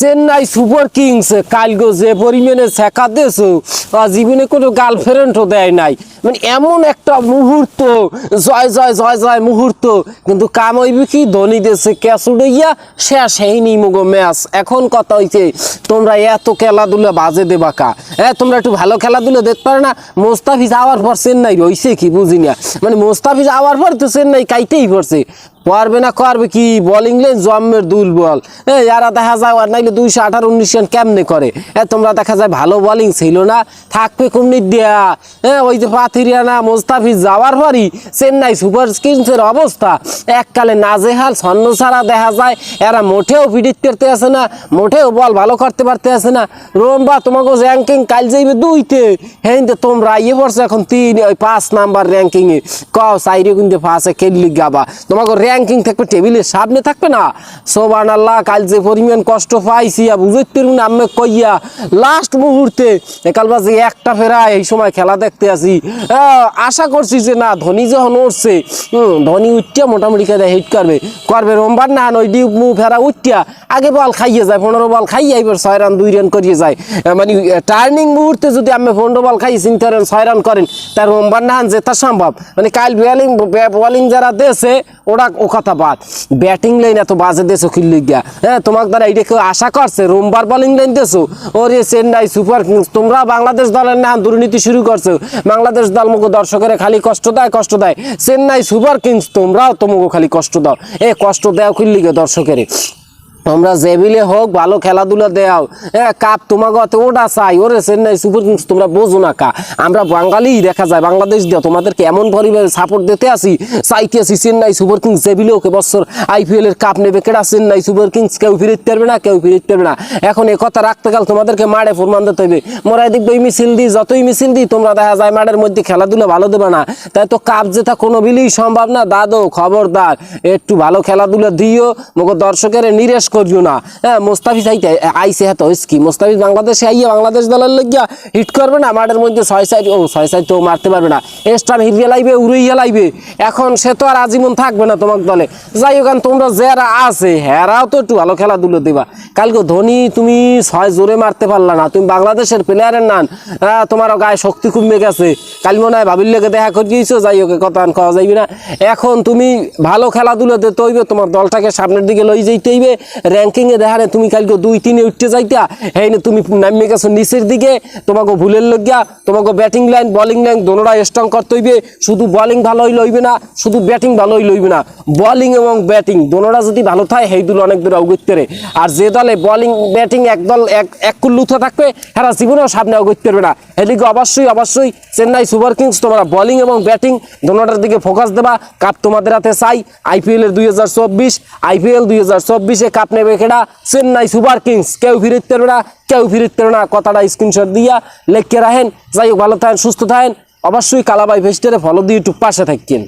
Chennai super Kings, কালগো যে পরিমাণে শেখা দিয়েছ জীবনে কোনো গার্লফ্রেন্ডও দেয় নাই। মানে এমন একটা মুহূর্ত, জয় জয় জয় জয় মুহূর্ত, কিন্তু কাম হইবে কি? ধনী দেশে ক্যাচ উড়াইয়া শেষ হয়নি মগো ম্যাচ। এখন কথা হইছে, তোমরা এত খেলাধুলা বাজে দেবা কা? হ্যাঁ তোমরা একটু ভালো খেলাধুলা দেখতে পারে না? মোস্তাফিজ আওয়ার পর চেন্নাই রইছে কি? বুঝি না। মানে মোস্তাফিজ আওয়ার পর তো চেন্নাই কাইতেই পড়ছে। পারবে না, করবে কি? বোলিং লেন জম্মের দুল বল। যারা দেখা যায়, আর নাইলে দুইশো আঠারো, উনিশ রান কেমনে করে? হ্যাঁ তোমরা দেখা যায় ভালো বোলিং ছিল না। থাকবে কুমনির দেয়া। হ্যাঁ ওই যে পাথিরিয়ানা, মোস্তাফিজ যাওয়ার পরই চেন্নাই সুপার কিংসের অবস্থা। এককালে নাজেহাল ছন্ন ছাড়া দেখা যায়, এরা মোটেও ফিডিট করতে আসে না, মোটেও বল ভালো করতে পারতে আসে না। রোমবা, তোমাকে র্যাঙ্কিং কাল যাইবে দুইতে হ্যাঁ তোমরা ইয়ে পড়ছো এখন তিন, ওই পাঁচ নাম্বার র্যাঙ্কিংয়ে কও সাইডে কিন্তু ফাঁসে খেললি গাবা। তোমাকে র্যাঙ্কিং থাকবে টেবিলের সামনে থাকবে না। সোবান আল্লাহ কাল যে পরিমাণ কষ্ট পাইছি বুঝতে না আমি কইয়া লাস্ট মুহূর্তে একাল বাজে একটা ফেরা এই সময় খেলা দেখতে আসি। আশা করছি যে না, ধোনি যখন উঠছে ধোনি উঠটিয়া মোটামুটি খেতে হিট করবে। করবে রোমবার না ওই ডিউ মু ফেরা উঠিয়া আগে বল খাইয়ে যায়, পনেরো বল খাইয়ে এবার ছয় রান দুই রান করিয়ে যায়। মানে টার্নিং মুহূর্তে যদি আমি পনেরো বল খাই চিন্তা রান ছয় রান করেন, তার রোমবার না জেতা সম্ভব। মানে কাল বোলিং বোলিং যারা দেশে ওরা ও কথা বাদ। ব্যাটিং লাইন এত বাজে দেশো খেললি গিয়া হ্যাঁ তোমার দ্বারা এইটা কেউ আশা করছে? রোমবার বলিং লাইন দেশো ওরে চেন্নাই সুপার কিংস, তোমরা বাংলাদেশ দলের নাম দুর্নীতি শুরু করছ। বাংলাদেশ দল মুখ দর্শকের খালি কষ্ট দেয় কষ্ট দেয়। চেন্নাই সুপার কিংস, তোমরাও তোমাকে খালি কষ্ট দাও। এ কষ্ট দেও গিয়ে দর্শকের। তোমরা জেবিলে হোক ভালো খেলাধুলা দেও। হ্যাঁ কাপ তোমাকে অত ওটা চাই। ওরে চেন্নাই সুপার কিংস, তোমরা বোঝো না কা। আমরা বাঙালি দেখা যায়, বাংলাদেশ দিয়ে তোমাদেরকে এমন পরিবারে সাপোর্ট দিতে আসি চাইতে আসি চেন্নাই সুপার কিংস জেবিলে ওকে বছর আইপিএল এর কাপ নেবে। কেডা চেন্নাই সুপার কিংস, কেউ ফিরিতে পারবে না, কেউ ফিরিতে পারবে না। এখন এ কথা রাখতে গেল তোমাদেরকে মাঠে ফরমান দিতে হবে। মোরাই দেখবে ওই মিছিল দিই যতই মিছিল দিই, তোমরা দেখা যায় মাঠের মধ্যে খেলাধুলা ভালো দেবে না। তাই তো কাপ জেতা কোনো বিলেই সম্ভব না। দাদো, খবরদার, একটু ভালো খেলাধুলা দিও। মগো দর্শকের নিরেশ করিও না। হ্যাঁ মোস্তাফিজ আইতে আইসে হ্যাঁ কি মোস্তাফিজ বাংলাদেশে আইয়ে বাংলাদেশ দলের লইয়া হিট করবে না, মাঠের মধ্যে ছয় সাইড, ও, ছয় সাইড তো মারতে পারবে না। এস্টার হিরিয়ে লাইবে উড়িয়ে লাইবে। এখন সে তো আর আজীবন থাকবে না তোমার দলে। যাই হোক তোমরা যারা আছে, হেরাও তো একটু ভালো খেলাধুলো দিবা। কালকে ধোনি, তুমি ছয় জোরে মারতে পারলা না। তুমি বাংলাদেশের প্লেয়ারের নান হ্যাঁ তোমার গায়ে শক্তি কমে গেছে কাল মনে হয় ভাবির লেগে দেখা করে গিয়েছো যাই হোক কথা খাওয়া যাইবে না। এখন তুমি ভালো খেলাধুলো দিতে হইবে তোমার দলটাকে সামনের দিকে লই যাইতে হইবে। র্যাঙ্কিংয়ে দেখা তুমি কালকে দুই তিনে উঠতে যাইতা না তুমি নামিয়ে গেছো নিচের দিকে, তোমাকে ভুলের লইয়া তোমাকে ব্যাটিং লাইন বোলিং লাইন দোনোটা স্ট্রং করতে হইবে, শুধু বোলিং ভালোই লইবে না, শুধু ব্যাটিং ভালোই লইবে না বোলিং এবং ব্যাটিং দোনোটা যদি ভালো থাকে সেই দল অনেক দূর অগত্যে পারে আর যে দলে বোলিং ব্যাটিং একদল এক এক কুল্লুথে থাকবে এরা জীবনেও সামনে অগত্যে পারবে না। এদিকে অবশ্যই অবশ্যই চেন্নাই সুপার কিংস, তোমরা বলিং এবং ব্যাটিং দোনোটার দিকে ফোকাস দেবা কাপ তোমাদের হাতে চাই আইপিএল এর দুই হাজার চব্বিশ আইপিএল দুই হাজার চব্বিশে কাপ নেবে কেডা চেন্নাই সুপার কিংস, কেউ ফিরিতে পারবে না, কেউ ফিরিতে পারবে না। কথাটা স্ক্রিনশট দিয়া লেখকে রাখেন। যাই হোক, ভালো থাকেন, সুস্থ থাকেন। অবশ্যই কালাবাই ফেস্টারে ফলো দিয়ে একটু পাশে থাকেন